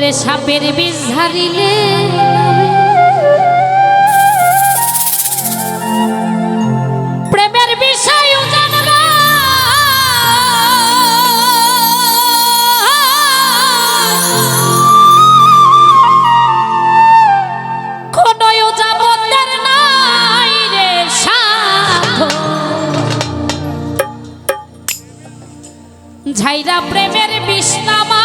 করে সাপের বিষ ধারিলে। প্রেমের বিষয় ঝাইরা প্রেমের বিষ্ণামা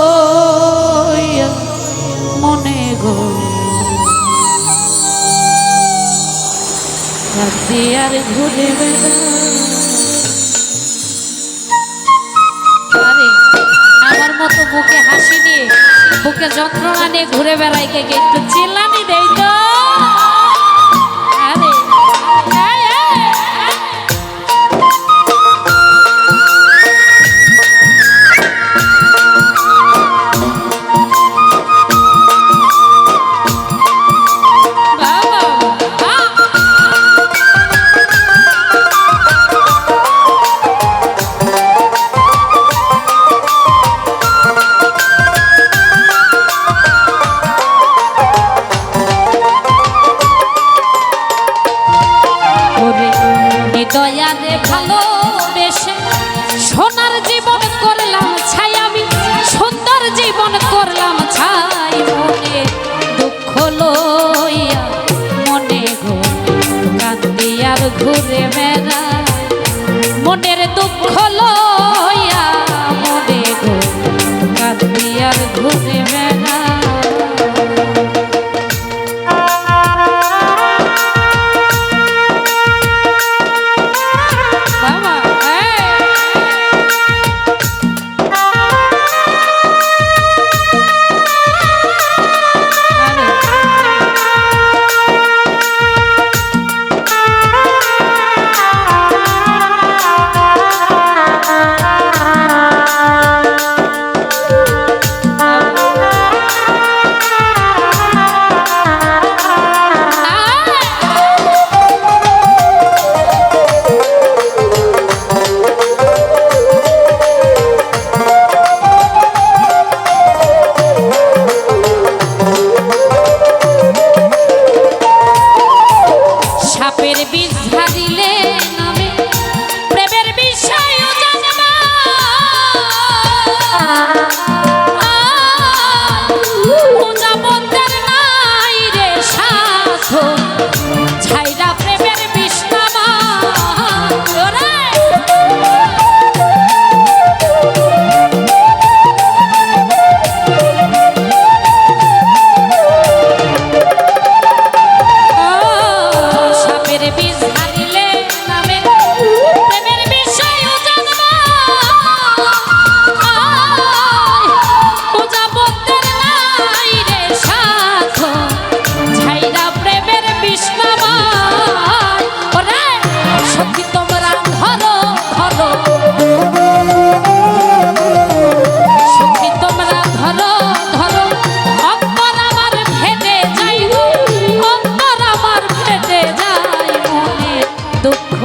কাঁদি আমার মতো বুকে হাসি নিয়ে মুখে যন্ত্রণা নিয়ে ঘুরে বেড়াই কে একটু চিল্লানি দেই তো। আরে ওরা দুঃখ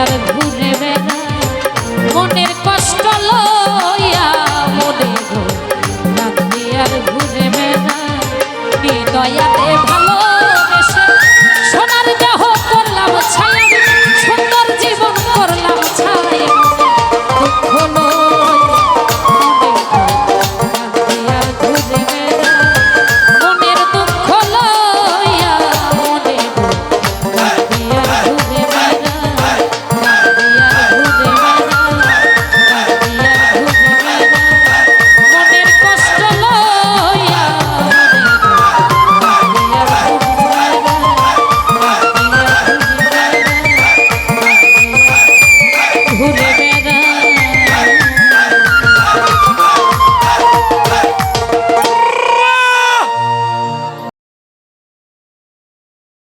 আর ঘুরে বেড়া মনের কষ্ট লইয়া মনে গো আর ঘুরে বেড়া দয়াতে ভালো